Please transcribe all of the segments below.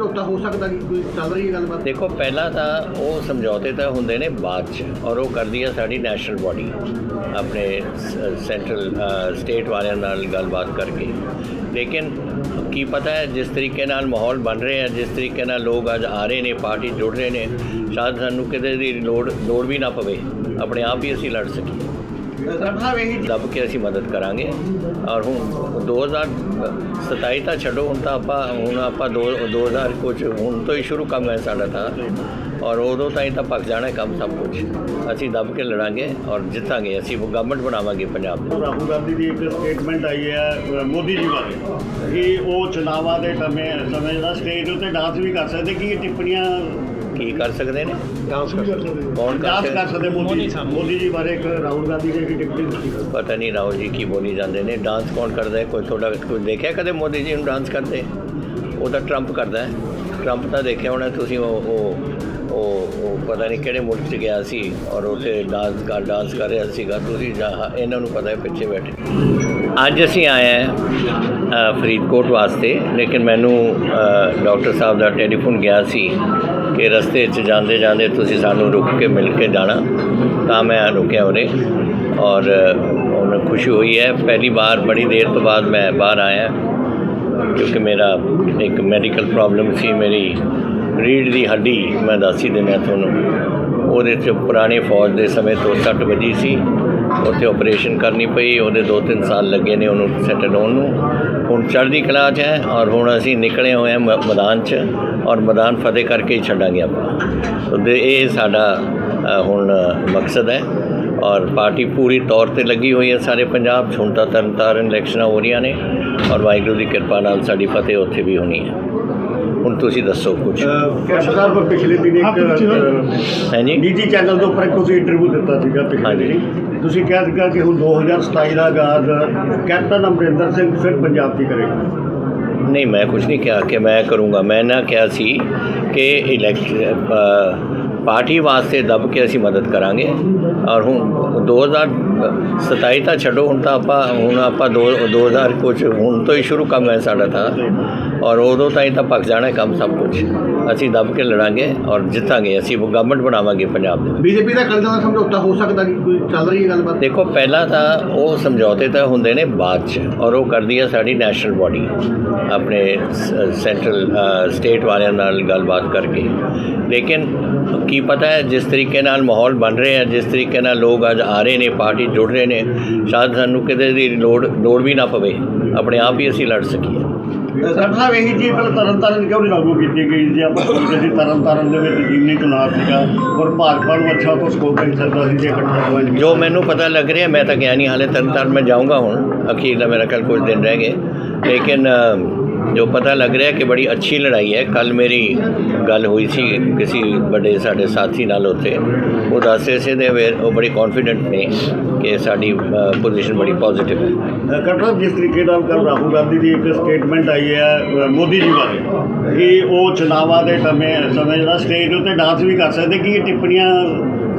ਸਮਝੌਤਾ ਹੋ ਸਕਦਾ ਕਿ ਕੋਈ ਚੱਲ ਰਹੀ ਹੈ ਗੱਲਬਾਤ? ਦੇਖੋ, ਪਹਿਲਾਂ ਤਾਂ ਉਹ ਸਮਝੌਤੇ ਤਾਂ ਹੁੰਦੇ ਨੇ ਬਾਅਦ ਚ, ਔਰ ਉਹ ਕਰਦੀ ਹੈ ਸਾਡੀ ਨੈਸ਼ਨਲ ਬਾਡੀ ਆਪਣੇ ਸੈਂਟਰਲ ਸਟੇਟ ਵਾਲਿਆਂ ਨਾਲ ਗੱਲਬਾਤ ਕਰਕੇ। ਲੇਕਿਨ ਕੀ ਪਤਾ ਹੈ, ਜਿਸ ਤਰੀਕੇ ਨਾਲ ਮਾਹੌਲ ਬਣ ਰਿਹਾ ਹੈ ਜਿਸ ਤਰੀਕੇ ਨਾਲ ਲੋਕ ਅੱਜ ਆ ਰਹੇ ਨੇ, ਪਾਰਟੀ ਜੁੜ ਰਹੇ ਨੇ, ਸ਼ਾਇਦ ਸਾਨੂੰ ਕਿਤੇ ਦੀ ਲੋੜ ਲੋੜ ਵੀ ਨਾ ਪਵੇ, ਆਪਣੇ ਆਪ ਹੀ ਅਸੀਂ ਲੜ ਸਕੀਏ। ਦੱਬ ਕੇ ਅਸੀਂ ਮਦਦ ਕਰਾਂਗੇ ਔਰ ਹੁਣ 2027 ਤਾਂ ਛੱਡੋ, ਹੁਣ ਤਾਂ ਆਪਾਂ ਹੁਣ ਆਪਾਂ ਦੋ 2000 ਕੁਝ ਹੁਣ ਤੋਂ ਹੀ ਸ਼ੁਰੂ ਕੰਮ ਹੈ ਸਾਡਾ ਤਾਂ। ਔਰ ਉਦੋਂ ਤਾਈਂ ਤਾਂ ਪੱਕ ਜਾਣਾ ਕੰਮ ਸਭ ਕੁਝ ਅਸੀਂ ਦੱਬ ਕੇ ਲੜਾਂਗੇ ਔਰ ਜਿੱਤਾਂਗੇ। ਅਸੀਂ ਗਵਰਨਮੈਂਟ ਬਣਾਵਾਂਗੇ ਪੰਜਾਬ ਦੀ। ਰਾਹੁਲ ਗਾਂਧੀ ਦੀ ਇੱਕ ਸਟੇਟਮੈਂਟ ਆਈ ਹੈ ਮੋਦੀ ਜੀ ਬਾਰੇ, ਕਿ ਉਹ ਚੁਣਾਵਾਂ ਦੇ ਸਮੇਂ ਸਮੇਂ ਦਾ ਸਟੇਜ ਉੱਤੇ ਡਾਂਸ ਵੀ ਕਰ ਸਕਦੇ, ਕਿ ਇਹ ਟਿੱਪਣੀਆਂ ਕੀ ਕਰ ਸਕਦੇ ਨੇ? ਡਾਂਸ ਕਰ ਸਕਦੇ ਕੌਣ ਕਰ ਡਾਂਸ ਕਰ ਸਕਦਾ ਮੋਦੀ ਮੋਦੀ ਜੀ। ਬਾਰੇ ਇੱਕ ਰਾਹੁਲ ਗਾਂਧੀ ਦੀ ਇੱਕ ਟਿੱਪਣੀ ਦਿੱਤੀ। ਪਤਾ ਨਹੀਂ ਰਾਹੁਲ ਜੀ ਕੀ ਬੋਲੀ ਜਾਂਦੇ ਨੇ। ਡਾਂਸ ਕੌਣ ਕਰਦਾ ਹੈ? ਕੋਈ ਤੁਹਾਡਾ ਕੋਈ ਦੇਖਿਆ ਕਦੇ ਮੋਦੀ ਜੀ ਨੂੰ ਡਾਂਸ ਕਰਦੇ? ਉਹ ਤਾਂ ਟਰੰਪ ਕਰਦਾ ਹੈ। ਟਰੰਪ ਤਾਂ ਦੇਖਿਆ ਹੋਣਾ ਤੁਸੀਂ ਉਹ ਉਹ ਉਹ ਉਹ ਪਤਾ ਨਹੀਂ ਕਿਹੜੇ ਮੁਲਕ 'ਚ ਗਿਆ ਸੀ ਔਰ ਉੱਥੇ ਡਾਂਸ ਕਰ ਡਾਂਸ ਕਰ ਰਿਹਾ ਸੀਗਾ। ਤੁਸੀਂ ਜਾਂ ਇਹਨਾਂ ਨੂੰ ਪਤਾ ਹੈ ਪਿੱਛੇ ਬੈਠੇ। ਅੱਜ ਅਸੀਂ ਆਏ ਹਾਂ ਫਰੀਦਕੋਟ ਵਾਸਤੇ। ਲੇਕਿਨ ਮੈਨੂੰ ਡਾਕਟਰ ਸਾਹਿਬ ਦਾ ਟੈਲੀਫੋਨ ਗਿਆ ਸੀ। ਕਿ ਰਸਤੇ 'ਚ ਜਾਂਦੇ ਜਾਂਦੇ ਤੁਸੀਂ ਸਾਨੂੰ ਰੁਕ ਕੇ ਮਿਲ ਕੇ ਜਾਣਾ, ਤਾਂ ਮੈਂ ਰੁਕਿਆ ਉਰੇ ਔਰ ਉਹਨਾਂ ਖੁਸ਼ੀ ਹੋਈ ਹੈ। ਪਹਿਲੀ ਵਾਰ ਬੜੀ ਦੇਰ ਤੋਂ ਬਾਅਦ ਮੈਂ ਬਾਹਰ ਆਇਆ, ਕਿਉਂਕਿ ਮੇਰਾ ਇੱਕ ਮੈਡੀਕਲ ਪ੍ਰੋਬਲਮ ਸੀ, ਮੇਰੀ ਰੀੜ ਦੀ ਹੱਡੀ ਮੈਂ ਦੱਸ ਹੀ ਦਿੰਦਾ ਤੁਹਾਨੂੰ। ਉਹਦੇ 'ਚ ਪੁਰਾਣੇ ਫੌਜ ਦੇ ਸਮੇਂ ਤੋਂ ਸੱਟ ਵੱਜੀ ਸੀ। ਉੱਥੇ ਆਪਰੇਸ਼ਨ ਕਰਨੀ ਪਈ, ਉਹਦੇ 2-3 ਸਾਲ ਲੱਗੇ ਨੇ ਉਹਨੂੰ ਸੈਟਲ ਹੋਣ ਨੂੰ। ਹੁਣ ਚੜ੍ਹਦੀ ਕਲਾ 'ਚ ਹੈ ਔਰ ਹੁਣ ਅਸੀਂ ਨਿਕਲੇ ਹੋਏ ਹਾਂ ਮ- ਮੈਦਾਨ 'ਚ ਔਰ ਮੈਦਾਨ ਫਤਿਹ ਕਰਕੇ ਹੀ ਛੱਡਾਂਗੇ ਆਪਾਂ। ਤੇ ਇਹ ਸਾਡਾ ਹੁਣ ਮਕਸਦ ਹੈ ਔਰ ਪਾਰਟੀ ਪੂਰੀ ਤੌਰ ਤੇ ਲੱਗੀ ਹੋਈ ਹੈ ਸਾਰੇ ਪੰਜਾਬ। 'ਚ ਹੁਣ ਤਾਂ ਤਰਨ ਤਾਰਨ ਇਲੈਕਸ਼ਨਾਂ ਹੋ ਰਹੀਆਂ ਨੇ ਔਰ ਵਾਹਿਗੁਰੂ ਦੀ ਕਿਰਪਾ ਨਾਲ ਸਾਡੀ ਫਤਿਹ ਉੱਥੇ ਵੀ ਹੋਣੀ ਹੈ। ਹੁਣ ਤੁਸੀਂ ਦੱਸੋ ਕੁਝ ਡਾਕਟਰ ਸਾਹਿਬ ਪਿਛਲੇ ਦਿਨ ਇੱਕ ਹਾਂਜੀ ਨਿੱਜੀ ਚੈਨਲ ਦੇ ਉੱਪਰ ਤੁਸੀਂ ਇੰਟਰਵਿਊ ਦਿੱਤਾ ਸੀਗਾ ਪਿਛਲੇ। ਦਿਨ। ਤੁਸੀਂ ਕਿਹਾ ਸੀਗਾ ਕਿ ਹੁਣ 2027 ਦਾ ਆਗਾਜ਼ ਕੈਪਟਨ ਅਮਰਿੰਦਰ ਸਿੰਘ ਫਿਰ ਪੰਜਾਬ ਦੀ ਕਰੇਗਾ। ਨਹੀਂ ਮੈਂ ਕੁਝ ਨਹੀਂ ਕਿਹਾ ਕਿ ਮੈਂ ਕਰੂੰਗਾ। ਮੈਂ ਨਾ ਕਿਹਾ ਸੀ ਕਿ ਇਲੈਕਸ਼ਨ ਪਾਰਟੀ ਵਾਸਤੇ ਦੱਬ ਕੇ ਅਸੀਂ ਮਦਦ ਕਰਾਂਗੇ। ਔਰ ਹੁਣ 2027 ਤਾਂ ਛੱਡੋ ਹੁਣ ਤਾਂ ਆਪਾਂ ਹੁਣ ਆਪਾਂ ਦੋ 2000 ਕੁਝ ਹੁਣ ਤੋਂ ਹੀ ਸ਼ੁਰੂ ਕੰਮ ਹੈ ਸਾਡਾ ਤਾਂ। ਔਰ ਉਦੋਂ ਤਾਈਂ ਤਾਂ ਪੱਕ ਜਾਣਾ ਹੈ ਕੰਮ ਸਭ ਕੁਝ ਅਸੀਂ ਦੱਬ ਕੇ ਲੜਾਂਗੇ ਔਰ ਜਿੱਤਾਂਗੇ ਅਸੀਂ ਗਵਰਨਮੈਂਟ ਬਣਾਵਾਂਗੇ ਪੰਜਾਬ ਦੇ ਬੀਜੇਪੀ ਦਾ ਕਰਜ਼ਾ ਦਾ ਸਮਝੌਤਾ ਹੋ ਸਕਦਾ ਕਿ ਕੋਈ ਚੱਲ ਰਹੀ ਹੈ ਗੱਲਬਾਤ? ਦੇਖੋ ਪਹਿਲਾਂ ਤਾਂ ਉਹ ਸਮਝੌਤੇ ਤਾਂ ਹੁੰਦੇ ਨੇ ਬਾਅਦ ਚ ਔਰ ਉਹ ਕਰਦੀ ਹੈ ਸਾਡੀ ਨੈਸ਼ਨਲ ਬਾਡੀ ਆਪਣੇ ਸੈਂਟਰਲ ਸਟੇਟ ਵਾਲਿਆਂ ਨਾਲ ਗੱਲਬਾਤ ਕਰਕੇ। ਲੇਕਿਨ ਕੀ ਪਤਾ ਹੈ ਜਿਸ ਤਰੀਕੇ ਨਾਲ ਮਾਹੌਲ ਬਣ ਰਿਹਾ ਹੈ ਜਿਸ ਤਰੀਕੇ ਨਾਲ ਲੋਕ ਅੱਜ ਆ ਰਹੇ ਨੇ ਪਾਰਟੀ ਜੁੜ ਰਹੇ ਨੇ ਸ਼ਾਇਦ ਸਾਨੂੰ ਕਿਤੇ ਦੀ ਲੋੜ ਲੋੜ ਵੀ ਨਾ ਪਵੇ। ਆਪਣੇ ਆਪ ਹੀ ਅਸੀਂ ਲੜ ਸਕੀਏ। ਡਾਕਟਰ ਸਾਹਿਬ ਇਹੀ ਚੀਜ਼ ਪਹਿਲਾਂ ਤਰਨ ਤਾਰਨ ਕਿਉਂ ਨਹੀਂ ਲਾਗੂ ਕੀਤੀ ਗਈ ਜੇ ਆਪਾਂ ਸੀ ਤਰਨ ਤਾਰਨ ਦੇ ਵਿੱਚ ਜਿੰਨੀ ਚੁਣਾਵ ਸੀਗਾ ਔਰ ਭਾਜਪਾ ਨੂੰ ਅੱਛਾ ਤੋਂ ਸਕੋਪ ਮਿਲ ਸਕਦਾ ਸੀ ਜੇ ਹੋਇਆ ਜੋ ਮੈਨੂੰ ਪਤਾ ਲੱਗ ਰਿਹਾ ਮੈਂ ਤਾਂ ਗਿਆ ਨਹੀਂ ਹਾਲੇ ਤਰਨ ਤਾਰਨ ਮੈਂ ਜਾਊਂਗਾ ਹੁਣ। ਅਖੀਰਲਾ ਮੇਰਾ ਕੱਲ ਕੁਝ ਦਿਨ ਰਹਿ ਗਏ। ਲੇਕਿਨ ਜੋ ਪਤਾ ਲੱਗ ਰਿਹਾ ਕਿ ਬੜੀ ਅੱਛੀ ਲੜਾਈ ਹੈ। ਕੱਲ ਮੇਰੀ ਗੱਲ ਹੋਈ ਸੀ ਕਿਸੇ ਵੱਡੇ ਸਾਡੇ ਸਾਥੀ ਨਾਲ ਉੱਥੇ। ਉਹ ਦੱਸ ਰਹੇ ਸੀ ਦੇ ਉਹ ਬੜੀ ਕੌਨਫੀਡੈਂਟ ਨੇ ਕਿ ਸਾਡੀ ਪੋਜੀਸ਼ਨ ਬੜੀ ਪੋਜ਼ਿਟਿਵ ਹੈ। ਡਾਕਟਰ ਸਾਹਿਬ ਜਿਸ ਤਰੀਕੇ ਨਾਲ ਕੱਲ ਰਾਹੁਲ ਗਾਂਧੀ ਦੀ ਇੱਕ ਸਟੇਟਮੈਂਟ ਆਈ ਹੈ ਮੋਦੀ ਜੀ ਬਾਰੇ, ਕਿ ਉਹ ਚੁਣਾਵਾਂ ਦੇ ਸਮੇਂ ਸਮੇਂ ਜਿਹੜਾ ਸਟੇਜ ਉੱਤੇ ਡਾਂਸ ਵੀ ਕਰ ਸਕਦੇ, ਕਿ ਇਹ ਟਿੱਪਣੀਆਂ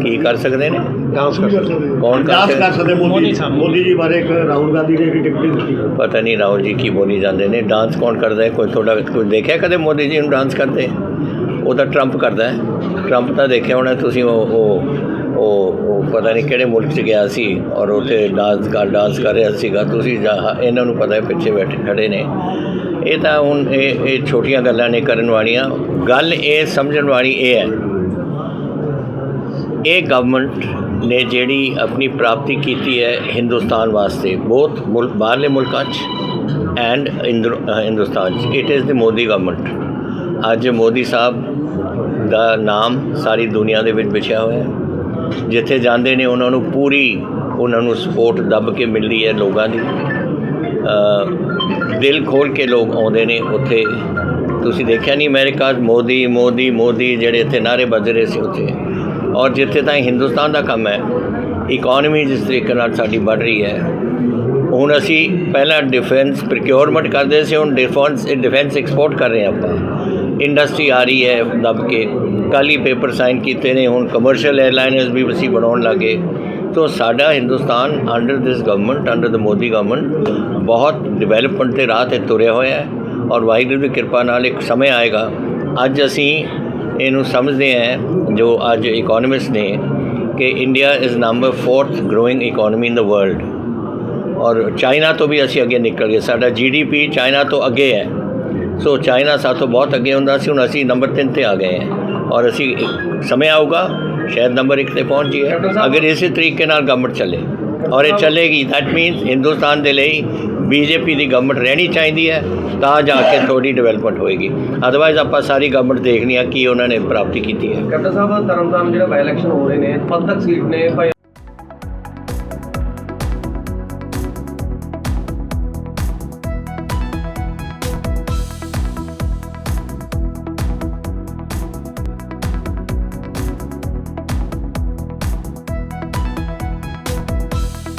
ਕੀ ਕਰ ਸਕਦੇ ਨੇ? ਡਾਂਸ ਕਰ ਸਕਦੇ ਕੌਣ ਕਰ ਡਾਂਸ ਕਰ ਸਕਦਾ ਸਕਦੇ ਮੋਦੀ ਮੋਦੀ ਜੀ ਬਾਰੇ ਇੱਕ ਰਾਹੁਲ ਗਾਂਧੀ ਦੀ ਇੱਕ ਟਿੱਪਣੀ ਦਿੱਤੀ। ਪਤਾ ਨਹੀਂ ਰਾਹੁਲ ਜੀ ਕੀ ਬੋਲੀ ਜਾਂਦੇ ਨੇ। ਡਾਂਸ ਕੌਣ ਕਰਦਾ ਹੈ? ਕੋਈ ਤੁਹਾਡਾ ਕੋਈ ਦੇਖਿਆ ਕਦੇ ਮੋਦੀ ਜੀ ਨੂੰ ਡਾਂਸ ਕਰਦੇ? ਉਹ ਤਾਂ ਟਰੰਪ ਕਰਦਾ ਹੈ। ਟਰੰਪ ਤਾਂ ਦੇਖਿਆ ਹੋਣਾ ਤੁਸੀਂ ਉਹ ਉਹ ਉਹ ਉਹ ਪਤਾ ਨਹੀਂ ਕਿਹੜੇ ਮੁਲਕ 'ਚ ਗਿਆ ਸੀ ਔਰ ਉੱਥੇ ਡਾਂਸ ਕਰ ਡਾਂਸ ਕਰ ਰਿਹਾ ਸੀਗਾ। ਤੁਸੀਂ ਜਾਂ ਇਹਨਾਂ ਨੂੰ ਪਤਾ ਹੈ ਪਿੱਛੇ ਬੈਠੇ ਖੜੇ ਨੇ। ਇਹ ਤਾਂ ਹੁਣ ਇਹ ਇਹ ਛੋਟੀਆਂ ਗੱਲਾਂ ਨੇ ਕਰਨ ਵਾਲੀਆਂ। ਗੱਲ ਇਹ ਸਮਝਣ ਵਾਲੀ ਇਹ ਹੈ ਇਹ ਗਵਰਨਮੈਂਟ ਨੇ ਜਿਹੜੀ ਆਪਣੀ ਪ੍ਰਾਪਤੀ ਕੀਤੀ ਹੈ ਹਿੰਦੁਸਤਾਨ ਵਾਸਤੇ ਬਹੁਤ ਮੁਲਕ, ਬਾਹਰਲੇ ਮੁਲਕਾਂ 'ਚ ਐਂਡ ਹਿੰਦੁਸਤਾਨ 'ਚ। It is the Modi government ਅੱਜ ਮੋਦੀ ਸਾਹਿਬ ਦਾ ਨਾਮ ਸਾਰੀ ਦੁਨੀਆ ਦੇ ਵਿੱਚ ਵਿਛਿਆ ਹੋਇਆ ਹੈ। ਜਿੱਥੇ ਜਾਂਦੇ ਨੇ, ਉਹਨਾਂ ਨੂੰ ਪੂਰੀ, ਉਹਨਾਂ ਨੂੰ ਸਪੋਰਟ ਦੱਬ ਕੇ ਮਿਲਦੀ ਹੈ ਲੋਕਾਂ ਦੀ। ਦਿਲ ਖੋਲ ਕੇ ਲੋਕ ਆਉਂਦੇ ਨੇ ਉੱਥੇ। ਤੁਸੀਂ ਦੇਖਿਆ ਨਹੀਂ ਅਮਰੀਕਾ 'ਚ? ਮੋਦੀ ਮੋਦੀ ਮੋਦੀ ਜਿਹੜੇ ਇੱਥੇ ਨਾਰੇ ਵੱਜ ਰਹੇ ਸੀ ਉੱਥੇ। ਔਰ ਜਿੱਥੇ ਤਾਂ ਹਿੰਦੁਸਤਾਨ ਦਾ ਕੰਮ ਹੈ ਇਕਨੋਮੀ ਜਿਸ ਤਰੀਕੇ ਨਾਲ ਸਾਡੀ ਵੱਧ ਰਹੀ ਹੈ, ਹੁਣ ਅਸੀਂ ਪਹਿਲਾਂ ਡਿਫੈਂਸ ਪ੍ਰੋਕਿਉਰਮੈਂਟ ਕਰਦੇ ਸੀ, ਹੁਣ ਡਿਫੈਂਸ ਡਿਫੈਂਸ ਐਕਸਪੋਰਟ ਕਰ ਰਹੇ ਹਾਂ ਆਪਾਂ। ਇੰਡਸਟਰੀ ਆ ਰਹੀ ਹੈ ਦੱਬ ਕੇ। ਕੱਲ੍ਹ ਹੀ ਪੇਪਰ ਸਾਈਨ ਕੀਤੇ ਨੇ, ਹੁਣ ਕਮਰਸ਼ੀਅਲ 에ਅਰਲਾਈਨਰਸ ਵੀ ਅਸੀਂ ਬਣਾਉਣ ਲੱਗੇ। ਤੋ ਸਾਡਾ Hindustan under this government under the Modi government ਬਹੁਤ ਡਿਵੈਲਪਮੈਂਟ ਦੇ ਰਾਹ ਤੇ ਤੁਰਿਆ ਹੋਇਆ ਹੈ। ਔਰ ਵਾਹਿਗੁਰੂ ਦੀ ਕਿਰਪਾ ਨਾਲ ਇੱਕ ਸਮੇਂ ਆਏਗਾ। ਅੱਜ ਅਸੀਂ ਇਹਨੂੰ ਸਮਝਦੇ ਹਾਂ ਜੋ ਅੱਜ ਇਕਨੋਮਿਸਟ ਨੇ ਕਿ India is number 4th growing economy in the world ਔਰ ਚਾਈਨਾ ਤੋਂ ਵੀ ਅਸੀਂ ਅੱਗੇ ਨਿਕਲ ਗਏ। ਸਾਡਾ ਜੀਡੀਪੀ ਚਾਈਨਾ ਤੋਂ ਅੱਗੇ ਹੈ। ਸੋ ਚਾਈਨਾ ਸਾਤੋਂ ਬਹੁਤ ਅੱਗੇ ਹੁੰਦਾ ਸੀ। ਹੁਣ ਅਸੀਂ ਨੰਬਰ 3 ਤੇ ਆ ਗਏ ਹਾਂ। ਔਰ ਅਸੀਂ ਇੱਕ ਸਮੇਂ ਆਊਗਾ। ਸ਼ਾਇਦ ਨੰਬਰ 1 ਤੇ ਪਹੁੰਚ ਜਾਈਏ। ਅਗਰ ਇਸੇ ਤਰੀਕੇ ਨਾਲ ਗਵਰਨਮੈਂਟ ਚੱਲੇ। ਔਰ ਇਹ ਚੱਲੇਗੀ। ਦੈਟ ਮੀਨਸ ਹਿੰਦੁਸਤਾਨ ਦੇ ਲਈ ਬੀਜੇਪੀ ਦੀ ਗਵਰਨਮੈਂਟ ਰਹਿਣੀ ਚਾਹੀਦੀ ਹੈ, ਤਾਂ ਜਾ ਕੇ ਥੋੜੀ ਡਿਵੈਲਪਮੈਂਟ ਹੋਏਗੀ। ਅਦਰਵਾਈਜ਼ ਆਪਾਂ ਸਾਰੀ ਗਵਰਨਮੈਂਟ ਦੇਖਣੀ ਆ ਕੀ ਉਹਨਾਂ ਨੇ ਪ੍ਰਾਪਤੀ ਕੀਤੀ ਹੈ। ਕੈਪਟਨ ਸਾਹਿਬ ਤਰਨਤਾਰਨ ਜਿਹੜਾ ਬਾਈ ਇਲੈਕਸ਼ਨ ਹੋ ਰਹੇ ਨੇ ਪੰਥਕ ਸੀਟ ਨੇ, ਭਾਈ